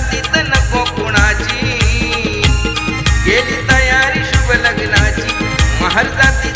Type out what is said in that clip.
नसीत नको तयारी शुभ जाती